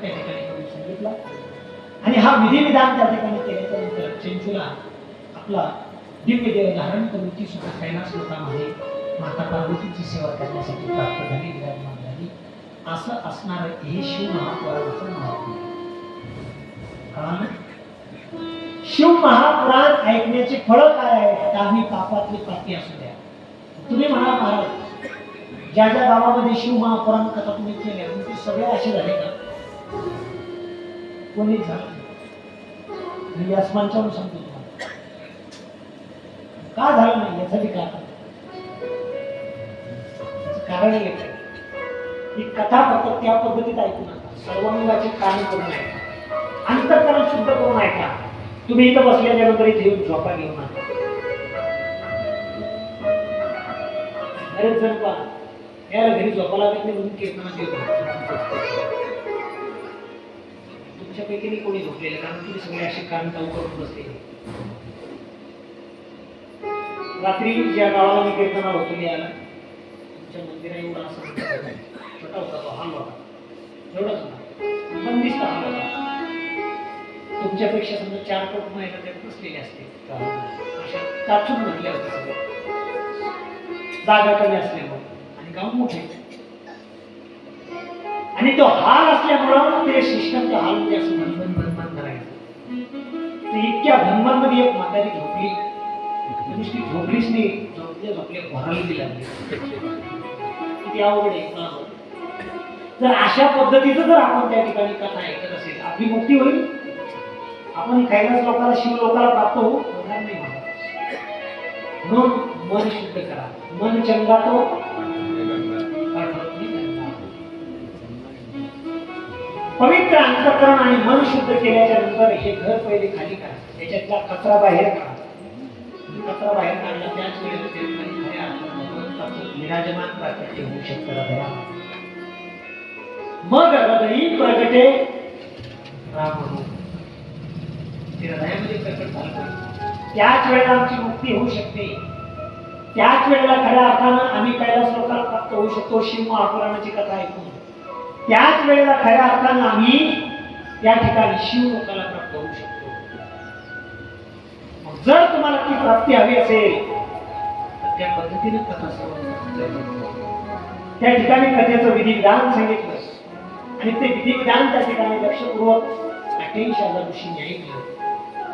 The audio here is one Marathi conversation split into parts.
त्या ठिकाणी करून सांगितला. आणि हा विधिविधान त्या ठिकाणी केल्याच्यानंतर चंचुला आपला दिव्य देव धारण करून ती सुद्धा कैलास लोकांमध्ये माता पार्वतीची सेवा करण्यासाठी प्राप्त झाली विराजमान झाली. असं असणार हे शिव महापुराणाचं महत्त्व शिव महापुराण ऐकण्याचे फळ काय आहे तर आम्ही पापातले पापी असू द्या. तुम्ही म्हणा महाराज ज्या ज्या गावामध्ये शिव महापुराण कथा तुम्ही केल्या ते सगळे असे झाले का कोणी झालं? नाही. मी आसमानच्याहून सांगतो तुम्हाला का झालं नाही याचं बी कारण कारण एक आहे. ही कथा फक्त त्या पद्धतीत ऐकू नका. सर्वांगाचे कान करून ऐका अंतकरण शुद्ध करून ऐका. तुम्ही इथं बसल्यानंतर इथे येऊन झोपा घेऊ नका. बरेच जण पहा. याला घरी झोपा लागत नाही म्हणून कीर्तनात येतो तुमच्यापैकी मी कोणी झोपलेलं? कारण तुम्ही सगळे असे कान टाऊ करून बसले रात्री ज्या गावाला मी कीर्तनाला होतो मी आला. तुमच्या मंदिरा एवढा असं छोटा होता तो हाल होता. एवढाच होता. बंदिस्त हाल होता. तुमच्यापेक्षा समजा चार कोट महिला त्यात बसलेले असते अशा टाचून म्हटल्या होत्या सगळ्या. जागा कमी असल्यामुळे. आणि गाव मोठे. आणि तो हाल असल्यामुळं ते सिस्टमचा हाल म्हणजे असं भनभन भनभन करायचं. तर इतक्या भनभनमध्ये एक म्हातारी झोपली. नुसती झोपलीच नाही. झोपल्या झोपल्या भरायला बी लागली किती आवड आहे? जर अशा पद्धतीचं जर आपण त्या ठिकाणी कथा ऐकत असेल आपली मुक्ती होईल. आपण कैलास लोकाला शिव लोकाला प्राप्त होऊ होणार नाही. म्हणून मन शुद्ध करा. मन चंगा पवित्र अंतकरण आणि मन शुद्ध केल्याच्यानंतर हे घर पहिले खाली करा. त्याच्यातला कचरा बाहेर काढा. कचरा बाहेर काढला त्याच वेळेला विराजमान प्राकट्य होऊ शकतं हृदयात. मग हृदयी प्रगटे राम ते हृदयामध्ये प्रकट झालं त्याच वेळेला आमची मुक्ती होऊ शकते. त्याच वेळेला खऱ्या अर्थानं आम्ही कैलास लोकांना प्राप्त होऊ शकतो. शिव महापुराणाची कथा ऐकून. त्याच वेळेला खऱ्या अर्थानं आम्ही या ठिकाणी शिव लोकाला प्राप्त होऊ शकतो. जर तुम्हाला ती प्राप्ती हवी असेल तर त्या पद्धतीने कथा त्या ठिकाणी कथेचं विधिविधान सांगितलं. आणि ते विधिविधान त्या ठिकाणी लक्षपूर्वक अठ्ठ्याऐंशी हजार ऋषींनी ऐकलं.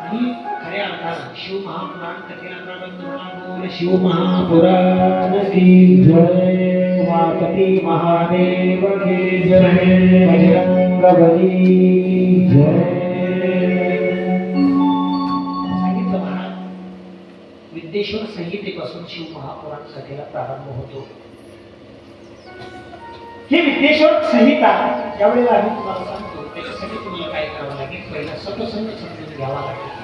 आणि खऱ्या अर्थानं शिव महापुराण कथेला प्रारंभ झाला. बोल शिव महापुराण की जय. मातती महादेव की जय। बजरंग बली जय। सांगितलं महाराज विद्येश्वर संहितेपासून शिव महापुराण कथेला प्रारंभ होतो. ही विद्येश्वर संहिता ज्यावेळेला आम्ही तुम्हाला सांगतो त्याच्यासाठी तुम्हाला काय करावं लागेल? पहिला सतसंग समजून घ्यावा लागेल.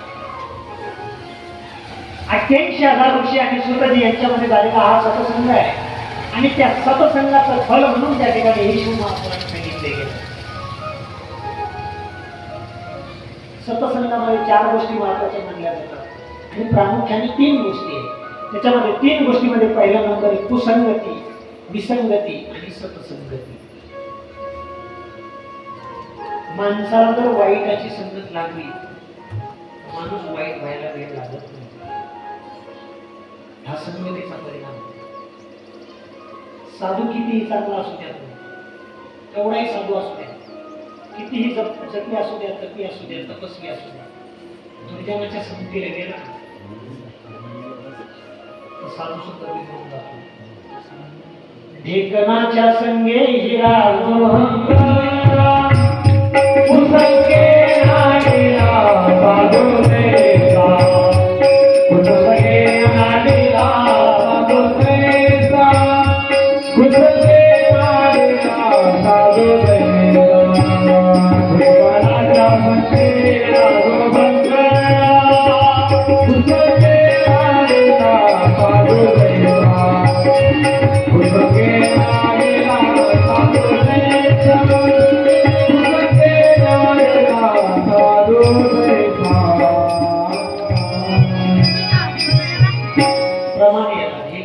अठ्ठ्याऐंशी हजार ऋषी आणि सुतजी यांच्यामध्ये झालेला हा सतसंग आहे. आणि त्या सतसंगाचं फल म्हणून त्या ठिकाणी हे शिव महापुराण सांगितले गेले. सतसंगामध्ये चार गोष्टी महत्त्वाच्या म्हणल्या जातात. आणि प्रामुख्याने तीन गोष्टी आहेत. त्याच्यामध्ये तीन गोष्टीमध्ये पहिला नंबर आहे कुसंगती विसंगती आणि सतसंगती. माणसाला जर वाईटाची संगत लागली. माणूस वाईट व्हायला वेळ लागत नाही. हा संगतीचा परिणाम. साधू कितीही चांगला असू द्या तेवढाही साधू असू द्या. कितीही जप जपी असू द्या तपी असू द्या तपस्वी असू द्या. दुर्जनाच्या संगतीला गेला तर साधू सुद्धा विसरून जातो. ढेकणाच्या संगे हिरा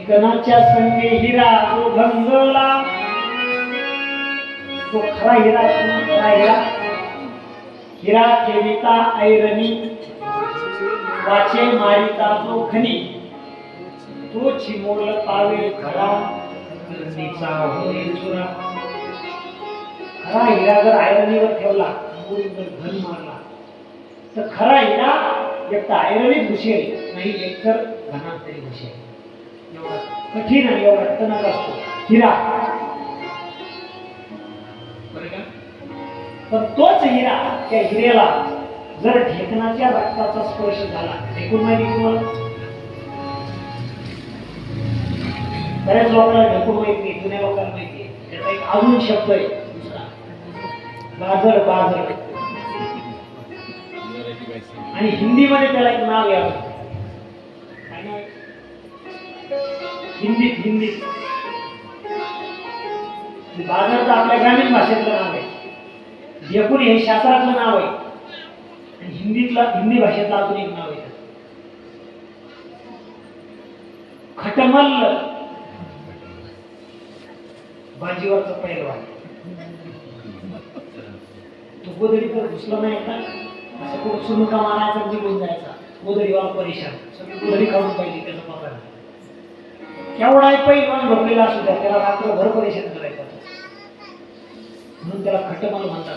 कणाच्या संगे हिरा तो गंगला तो खरा हिरा असतो खरा हिरा. हिरा ठेविता ऐरणी. वाचे मारिता तो खनी. तो चिमोल पावे खरा. खरा हिरा जर आयरनीवर ठेवला घन मारला तर खरा हिरा एक तर घुसेल नाही एकतर घनात तरी घुसेल. कठीण आणि एवढा टणक असतो. हिरा? पण तोच हिरा त्या हिऱ्याला जर ढेकणाच्या रक्ताचा स्पर्श झाला ढेकून माहिती तुम्हाला? बऱ्याच लोकांना ढेकून माहिती नाही जुन्या लोकांना माहिती आहे. त्याचा एक अजून शब्द आहे दुसरा. गाजर गाजर. आणि हिंदीमध्ये त्याला एक नाव आहे हिंदीत हिंदीत बाजार तर आपल्या ग्रामीण भाषेतलं नाव आहे. जयपुरी हे शास्त्रातलं नाव आहे. आणि हिंदीतला हिंदी भाषेतलं अजून एक नाव आहे. खटमल. बाजीवरचा पैलवान. तो गोदडी तर घुसला नाही का असं खूप सुनका मारायचा निघून जायचा. गोदडीवाला परेशान. सगळी गोदडी काढून पाहिजे त्याचा पगार. केवढाही पैलवान झोपलेला असू द्या त्याला रात्रभर परेशान करायचं म्हणून त्याला खटमल म्हणतात.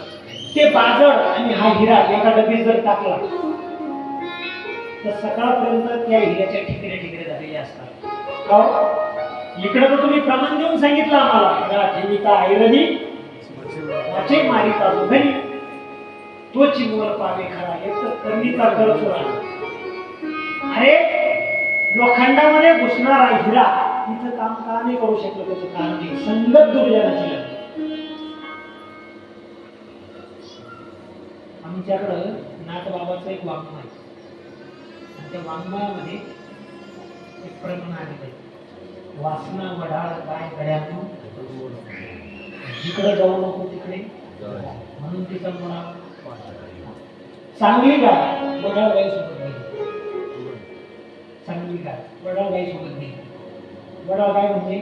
ते बाजड आणि हा हिरा एका डबीत जर टाकला तर सकाळपर्यंत त्या हिऱ्याच्या ठिकरे ठिकरे झालेले असतात. का हो? इकडे तर तुम्ही प्रमाण देऊन सांगितलं आम्हाला. जीविता ठेविता ऐरणी वाचे मारिता जो घरी तो चिमवल पावे खरा एक तर करणीचा कर अरे लोखंडामध्ये घुसणारा हिरा तिचं काम का नाही करू शकलो त्याचं कारण नाही संगत दुर्जनाची लागली आमच्याकडं नाथबाबाचं एक वाङ्मय आहे. आणि त्या वाङ्मयामध्ये एक प्रमाण आलेलं आहे वासना वडाळ काय गड्यातून जिकडे जाऊ नको तिकडे म्हणून तिचा मुळा चांगली गाय वडाळ गाई सोबत नाही चांगली गाय वडाळ गाई सोबत नाही वडाळ गाय म्हणजे